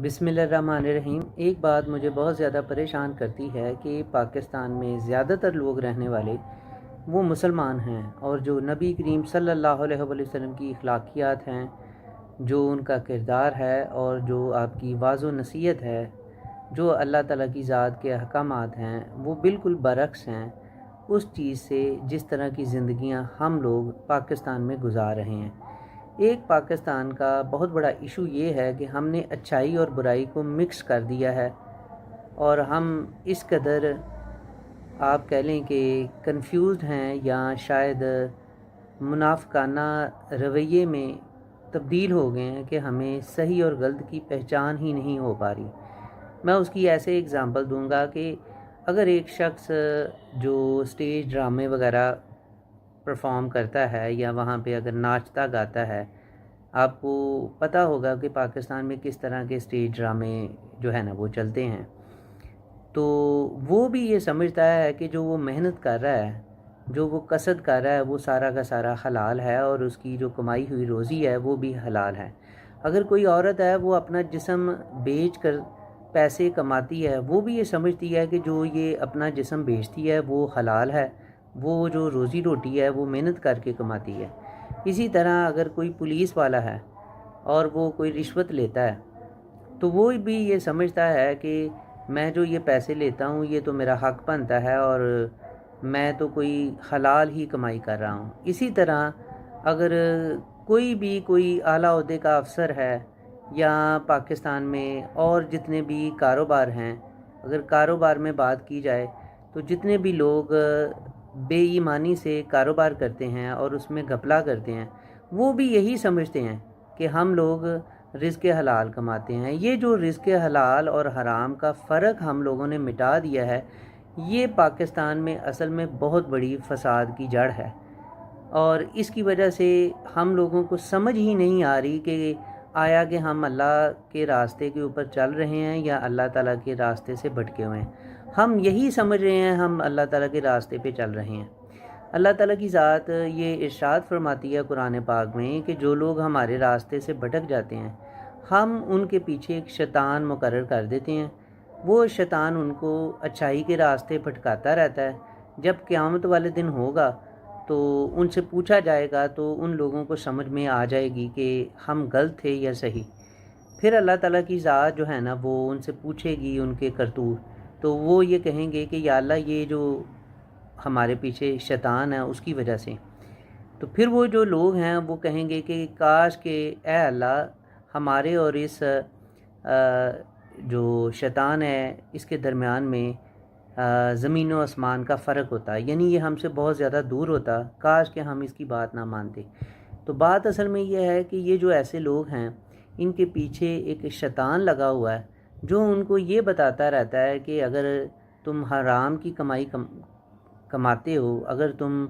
بسم اللہ الرحمن الرحیم۔ ایک بات مجھے بہت زیادہ پریشان کرتی ہے کہ پاکستان میں زیادہ تر لوگ رہنے والے وہ مسلمان ہیں اور جو نبی کریم صلی اللہ علیہ وسلم کی اخلاقیات ہیں، جو ان کا کردار ہے اور جو آپ کی واض و نصیحت ہے، جو اللہ تعالیٰ کی ذات کے احکامات ہیں، وہ بالکل برعکس ہیں۔ اس چیز سے جس طرح کی زندگیاں ہم لوگ پاکستان میں گزار رہے ہیں۔ ایک پاکستان کا بہت بڑا ایشو یہ ہے کہ ہم نے اچھائی اور برائی کو مکس کر دیا ہے اور ہم اس قدر آپ کہہ لیں کہ کنفیوزڈ ہیں یا شاید منافقانہ رویے میں تبدیل ہو گئے ہیں کہ ہمیں صحیح اور غلط کی پہچان ہی نہیں ہو پا رہی۔ میں اس کی ایسے اگزامپل دوں گا کہ اگر ایک شخص جو اسٹیج ڈرامے وغیرہ پرفارم کرتا ہے یا وہاں پہ اگر ناچتا گاتا ہے، آپ کو پتہ ہوگا کہ پاکستان میں کس طرح کے اسٹیج ڈرامے جو ہے نا وہ چلتے ہیں۔ تو وہ بھی یہ سمجھتا ہے کہ جو وہ محنت کر رہا ہے، جو وہ قصد کر رہا ہے، وہ سارا کا سارا حلال ہے اور اس کی جو کمائی ہوئی روزی ہے وہ بھی حلال ہے۔ اگر کوئی عورت ہے، وہ اپنا جسم بیچ کر پیسے کماتی ہے، وہ بھی یہ سمجھتی ہے کہ جو یہ اپنا جسم بیچتی ہے وہ حلال ہے۔ وہ جو روزی روٹی ہے وہ محنت کر کے کماتی ہے۔ اسی طرح اگر کوئی پولیس والا ہے اور وہ کوئی رشوت لیتا ہے تو وہ بھی یہ سمجھتا ہے کہ میں جو یہ پیسے لیتا ہوں یہ تو میرا حق بنتا ہے اور میں تو کوئی حلال ہی کمائی کر رہا ہوں۔ اسی طرح اگر کوئی بھی کوئی اعلیٰ عہدے کا افسر ہے یا پاکستان میں اور جتنے بھی کاروبار ہیں، اگر کاروبار میں بات کی جائے تو جتنے بھی لوگ بے ایمانی سے کاروبار کرتے ہیں اور اس میں گھپلا کرتے ہیں۔ وہ بھی یہی سمجھتے ہیں کہ ہم لوگ رزق حلال کماتے ہیں۔ یہ جو رزق حلال اور حرام کا فرق ہم لوگوں نے مٹا دیا ہے، یہ پاکستان میں اصل میں بہت بڑی فساد کی جڑ ہے۔ اور اس کی وجہ سے ہم لوگوں کو سمجھ ہی نہیں آ رہی کہ آیا کہ ہم اللہ کے راستے کے اوپر چل رہے ہیں یا اللہ تعالیٰ کے راستے سے بھٹکے ہوئے ہیں۔ ہم یہی سمجھ رہے ہیں، ہم اللہ تعالیٰ کے راستے پہ چل رہے ہیں۔ اللہ تعالیٰ کی ذات یہ ارشاد فرماتی ہے قرآن پاک میں کہ جو لوگ ہمارے راستے سے بھٹک جاتے ہیں، ہم ان کے پیچھے ایک شیطان مقرر کر دیتے ہیں۔ وہ شیطان ان کو اچھائی کے راستے بھٹکاتا رہتا ہے۔ جب قیامت والے دن ہوگا تو ان سے پوچھا جائے گا تو ان لوگوں کو سمجھ میں آ جائے گی کہ ہم غلط تھے یا صحیح۔ پھر اللہ تعالیٰ کی ذات جو ہے نا، وہ ان سے پوچھے گی ان کے کرتوت۔ تو وہ یہ کہیں گے کہ یا اللہ یہ جو ہمارے پیچھے شیطان ہے، اس کی وجہ سے۔ تو پھر وہ جو لوگ ہیں، وہ کہیں گے کہ کاش کہ اے اللہ، ہمارے اور اس جو شیطان ہے، اس کے درمیان میں زمین و آسمان کا فرق ہوتا ہے یعنی یہ ہم سے بہت زیادہ دور ہوتا، کاش کہ ہم اس کی بات نہ مانتے۔ تو بات اصل میں یہ ہے کہ یہ جو ایسے لوگ ہیں، ان کے پیچھے ایک شیطان لگا ہوا ہے جو ان کو یہ بتاتا رہتا ہے کہ اگر تم حرام کی کمائی کم، کماتے ہو، اگر تم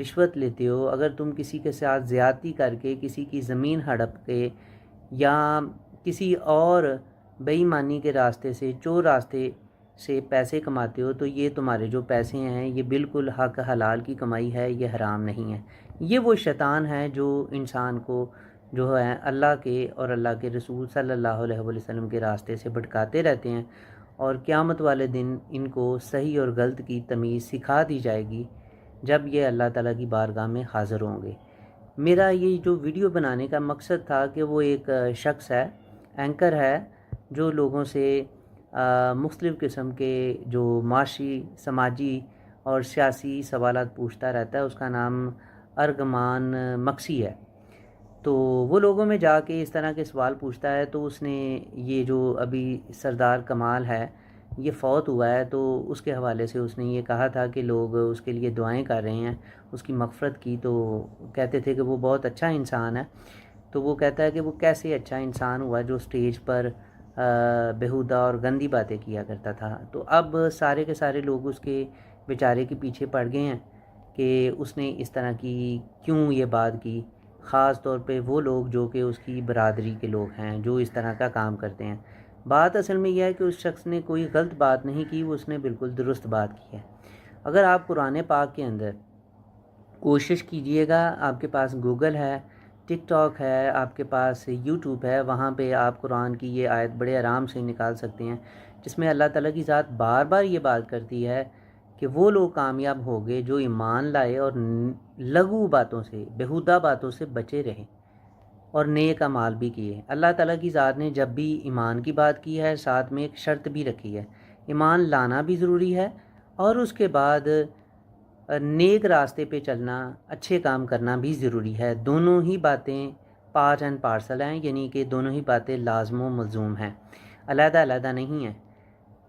رشوت لیتے ہو، اگر تم کسی کے ساتھ زیادتی کر کے، کسی کی زمین ہڑپ کے یا کسی اور بےایمانی کے راستے سے، چور راستے سے پیسے کماتے ہو، تو یہ تمہارے جو پیسے ہیں، یہ بالکل حق حلال کی کمائی ہے، یہ حرام نہیں ہے۔ یہ وہ شیطان ہے جو انسان کو جو ہے اللہ کے اور اللہ کے رسول صلی اللہ علیہ وسلم کے راستے سے بھٹکاتے رہتے ہیں اور قیامت والے دن ان کو صحیح اور غلط کی تمیز سکھا دی جائے گی جب یہ اللہ تعالیٰ کی بارگاہ میں حاضر ہوں گے۔ میرا یہ جو ویڈیو بنانے کا مقصد تھا کہ وہ ایک شخص ہے، اینکر ہے، جو لوگوں سے مختلف قسم کے جو معاشی، سماجی اور سیاسی سوالات پوچھتا رہتا ہے، اس کا نام ارگمان مکسی ہے۔ تو وہ لوگوں میں جا کے اس طرح کے سوال پوچھتا ہے تو اس نے یہ جو ابھی سردار کمال ہے، یہ فوت ہوا ہے تو اس کے حوالے سے اس نے یہ کہا تھا کہ لوگ اس کے لیے دعائیں کر رہے ہیں، اس کی مغفرت کی۔ تو کہتے تھے کہ وہ بہت اچھا انسان ہے۔ تو وہ کہتا ہے کہ وہ کیسے اچھا انسان ہوا جو سٹیج پر بہودہ اور گندی باتیں کیا کرتا تھا۔ تو اب سارے کے سارے لوگ اس کے بیچارے کے پیچھے پڑ گئے ہیں کہ اس نے اس طرح کی کیوں یہ بات کی؟ خاص طور پہ وہ لوگ جو کہ اس کی برادری کے لوگ ہیں، جو اس طرح کا کام کرتے ہیں۔ بات اصل میں یہ ہے کہ اس شخص نے کوئی غلط بات نہیں کی، وہ اس نے بالکل درست بات کی ہے۔ اگر آپ قرآن پاک کے اندر کوشش کیجیے گا، آپ کے پاس گوگل ہے، ٹک ٹاک ہے، آپ کے پاس یوٹیوب ہے، وہاں پہ آپ قرآن کی یہ آیت بڑے آرام سے نکال سکتے ہیں۔ جس میں اللہ تعالیٰ کی ذات بار بار یہ بات کرتی ہے کہ وہ لوگ کامیاب ہو گئے جو ایمان لائے اور لغو باتوں سے، بہودہ باتوں سے بچے رہے اور نیک مال بھی کیے۔ اللہ تعالیٰ کی ذات نے جب بھی ایمان کی بات کی ہے، ساتھ میں ایک شرط بھی رکھی ہے۔ ایمان لانا بھی ضروری ہے اور اس کے بعد، نیک راستے پہ چلنا، اچھے کام کرنا بھی ضروری ہے۔ دونوں ہی باتیں پارٹ اینڈ پارسل ہیں یعنی کہ دونوں ہی باتیں لازم و ملزوم ہیں۔ علیحدہ علیحدہ نہیں ہیں۔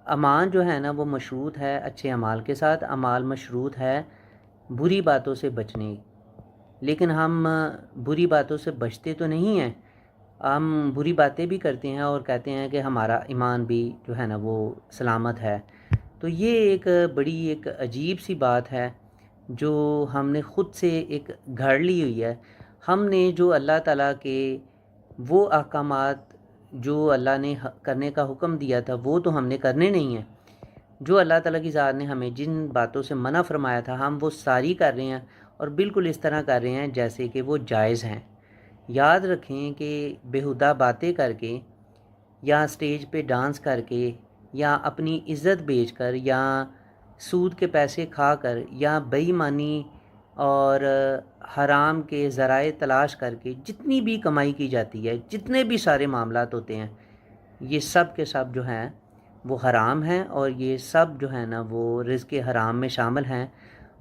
امان جو ہے نا وہ مشروط ہے اچھے امال کے ساتھ امال مشروط ہے بری باتوں سے بچنے لیکن ہم بری باتوں سے بچتے تو نہیں ہیں، ہم بری باتیں بھی کرتے ہیں اور کہتے ہیں کہ ہمارا ایمان بھی جو ہے نا وہ سلامت ہے۔ تو یہ ایک بڑی ایک عجیب سی بات ہے جو ہم نے خود سے ایک گھڑ لی ہوئی ہے۔ ہم نے جو اللہ تعالیٰ کے وہ احکامات جو اللہ نے کرنے کا حکم دیا تھا، وہ تو ہم نے کرنے نہیں ہیں۔ جو اللہ تعالیٰ کی ذات نے ہمیں جن باتوں سے منع فرمایا تھا، ہم وہ ساری کر رہے ہیں اور بالکل اس طرح کر رہے ہیں جیسے کہ وہ جائز ہیں۔ یاد رکھیں کہ بےحدہ باتیں کر کے یا اسٹیج پہ ڈانس کر کے یا اپنی عزت بیچ کر یا سود کے پیسے کھا کر یا بےمانی اور حرام کے ذرائع تلاش کر کے جتنی بھی کمائی کی جاتی ہے، جتنے بھی سارے معاملات ہوتے ہیں، یہ سب کے سب جو ہیں وہ حرام ہیں اور یہ سب جو ہے نا وہ رزق حرام میں شامل ہیں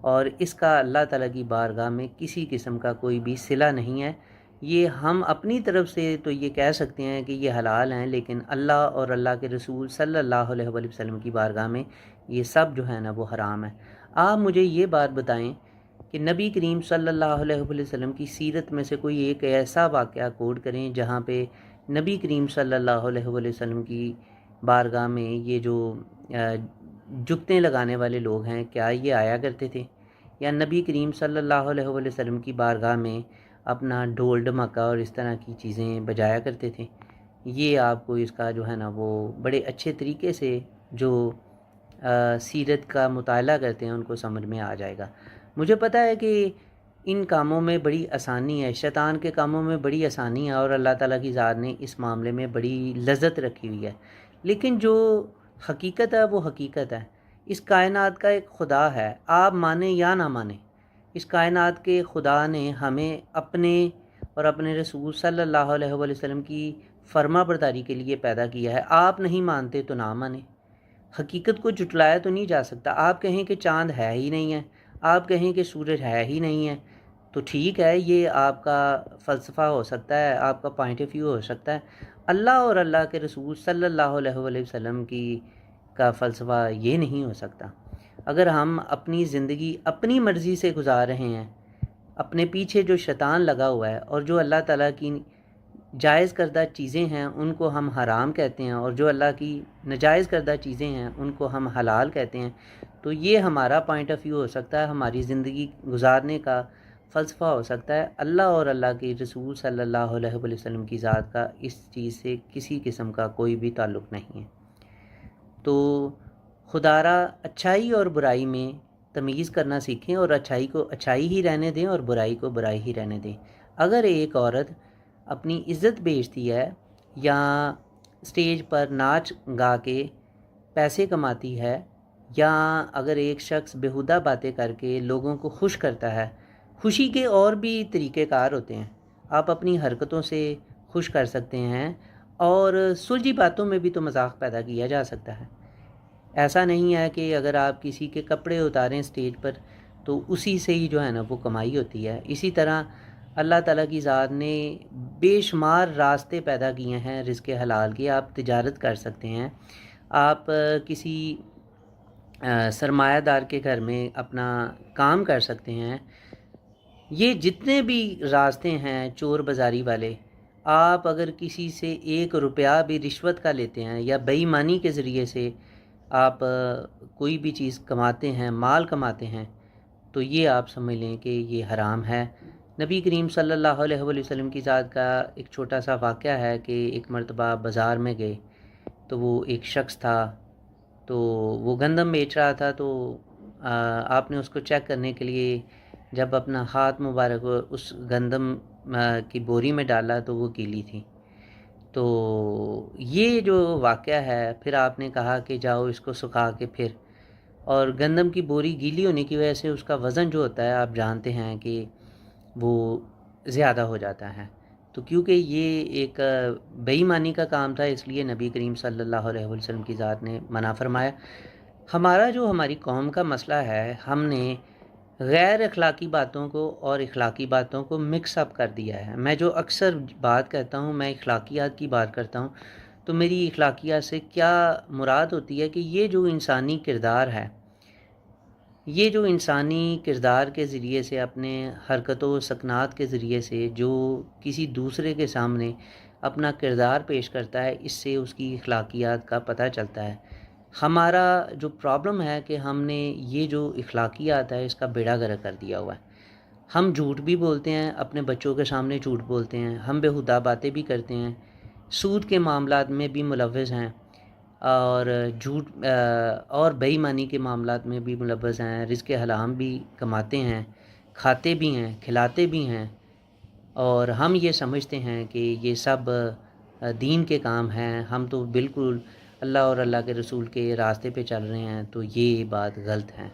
اور اس کا اللہ تعالیٰ کی بارگاہ میں کسی قسم کا کوئی بھی صلہ نہیں ہے۔ یہ ہم اپنی طرف سے تو یہ کہہ سکتے ہیں کہ یہ حلال ہیں، لیکن اللہ اور اللہ کے رسول صلی اللہ علیہ وسلم کی بارگاہ میں یہ سب جو ہے نا وہ حرام ہے آپ مجھے یہ بات بتائیں کہ نبی کریم صلی اللہ علیہ وسلم کی سیرت میں سے کوئی ایک ایسا واقعہ کوڈ کریں جہاں پہ نبی کریم صلی اللہ علیہ وسلم کی بارگاہ میں یہ جو جگتیں لگانے والے لوگ ہیں، کیا یہ آیا کرتے تھے؟ یا نبی کریم صلی اللہ علیہ وسلم کی بارگاہ میں اپنا ڈھول ڈمکا اور اس طرح کی چیزیں بجایا کرتے تھے؟ یہ آپ کو اس کا جو ہے نا، وہ بڑے اچھے طریقے سے جو سیرت کا مطالعہ کرتے ہیں، ان کو سمجھ میں آ جائے گا۔ مجھے پتہ ہے کہ ان کاموں میں بڑی آسانی ہے، شیطان کے کاموں میں بڑی آسانی ہے اور اللہ تعالیٰ کی ذات نے اس معاملے میں بڑی لذت رکھی ہوئی ہے۔ لیکن جو حقیقت ہے، وہ حقیقت ہے۔ اس کائنات کا ایک خدا ہے، آپ مانیں یا نہ مانیں، اس کائنات کے خدا نے ہمیں اپنے اور اپنے رسول صلی اللہ علیہ وسلم کی فرما برداری کے لیے پیدا کیا ہے۔ آپ نہیں مانتے تو نہ مانیں۔ حقیقت کو جٹلایا تو نہیں جا سکتا۔ آپ کہیں کہ چاند ہے ہی نہیں ہے۔ آپ کہیں کہ سورج ہے ہی نہیں ہے، تو ٹھیک ہے، یہ آپ کا فلسفہ ہو سکتا ہے، آپ کا پوائنٹ آف ویو ہو سکتا ہے۔ اللہ اور اللہ کے رسول صلی اللہ علیہ وسلم کی کا فلسفہ یہ نہیں ہو سکتا۔ اگر ہم اپنی زندگی اپنی مرضی سے گزار رہے ہیں، اپنے پیچھے جو شیطان لگا ہوا ہے اور جو اللہ تعالیٰ کی جائز کردہ چیزیں ہیں، ان کو ہم حرام کہتے ہیں اور جو اللہ کی نجائز کردہ چیزیں ہیں، ان کو ہم حلال کہتے ہیں۔ تو یہ ہمارا پوائنٹ آف ویو ہو سکتا ہے، ہماری زندگی گزارنے کا فلسفہ ہو سکتا ہے۔ اللہ اور اللہ کے رسول صلی اللہ علیہ وسلم کی ذات کا اس چیز سے کسی قسم کا کوئی بھی تعلق نہیں ہے۔ تو خدارہ اچھائی اور برائی میں تمیز کرنا سیکھیں اور اچھائی کو اچھائی ہی رہنے دیں اور برائی کو برائی ہی رہنے دیں۔ اگر ایک عورت اپنی عزت بیچتی ہے یا اسٹیج پر ناچ گا کے پیسے کماتی ہے یا اگر ایک شخص بےحدہ باتیں کر کے لوگوں کو خوش کرتا ہے، خوشی کے اور بھی طریقہ کار ہوتے ہیں۔ آپ اپنی حرکتوں سے خوش کر سکتے ہیں اور سلجھی باتوں میں بھی تو مذاق پیدا کیا جا سکتا ہے۔ ایسا نہیں ہے کہ اگر آپ کسی کے کپڑے اتاریں اسٹیج پر تو اسی سے ہی جو ہے نا وہ کمائی ہوتی ہے۔ اسی طرح اللہ تعالیٰ کی ذات نے بے شمار راستے پیدا کیے ہیں رزق حلال کے، آپ تجارت کر سکتے ہیں۔ آپ کسی سرمایہ دار کے گھر میں اپنا کام کر سکتے ہیں۔ یہ جتنے بھی راستے ہیں چور بازاری والے، آپ اگر کسی سے ایک روپیہ بھی رشوت کا لیتے ہیں یا بےمانی کے ذریعے سے آپ کوئی بھی چیز کماتے ہیں، مال کماتے ہیں، تو یہ آپ سمجھ لیں کہ یہ حرام ہے۔ نبی کریم صلی اللہ علیہ وسلم کی ذات کا ایک چھوٹا سا واقعہ ہے کہ ایک مرتبہ بازار میں گئے تو وہ ایک شخص تھا تو وہ گندم بیچ رہا تھا تو آپ نے اس کو چیک کرنے کے لیے جب اپنا ہاتھ مبارک اس گندم کی بوری میں ڈالا تو وہ گیلی تھی۔ تو یہ جو واقعہ ہے، پھر آپ نے کہا کہ جاؤ اس کو سکھا کے پھر۔ اور گندم کی بوری گیلی ہونے کی وجہ سے اس کا وزن جو ہوتا ہے، آپ جانتے ہیں کہ وہ زیادہ ہو جاتا ہے۔ تو کیونکہ یہ ایک بےمانی کا کام تھا، اس لیے نبی کریم صلی اللہ علیہ وسلم کی ذات نے منع فرمایا۔ ہمارا جو ہماری قوم کا مسئلہ ہے، ہم نے غیر اخلاقی باتوں کو اور اخلاقی باتوں کو مکس اپ کر دیا ہے۔ میں جو اکثر بات کرتا ہوں، میں اخلاقیات کی بات کرتا ہوں، تو میری اخلاقیات سے کیا مراد ہوتی ہے کہ یہ جو انسانی کردار ہے یہ جو انسانی کردار کے ذریعے سے، اپنے حرکت و سکنات کے ذریعے سے جو کسی دوسرے کے سامنے اپنا کردار پیش کرتا ہے، اس سے اس کی اخلاقیات کا پتہ چلتا ہے۔ ہمارا جو پرابلم ہے کہ ہم نے یہ جو اخلاقیات ہے، اس کا بیڑا گرہ کر دیا ہوا ہے۔ ہم جھوٹ بھی بولتے ہیں، اپنے بچوں کے سامنے جھوٹ بولتے ہیں، ہم بےحدہ باتیں بھی کرتے ہیں۔ سود کے معاملات میں بھی ملوث ہیں۔ اور جھوٹ اور بےمانی کے معاملات میں بھی ملوث ہیں۔ رزق حلام بھی کماتے ہیں، کھاتے بھی ہیں، کھلاتے بھی ہیں۔ اور ہم یہ سمجھتے ہیں کہ یہ سب دین کے کام ہیں۔ ہم تو بالکل اللہ اور اللہ کے رسول کے راستے پہ چل رہے ہیں، تو یہ بات غلط ہے۔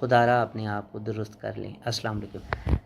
خدا را اپنے آپ کو درست کر لیں۔ السلام علیکم۔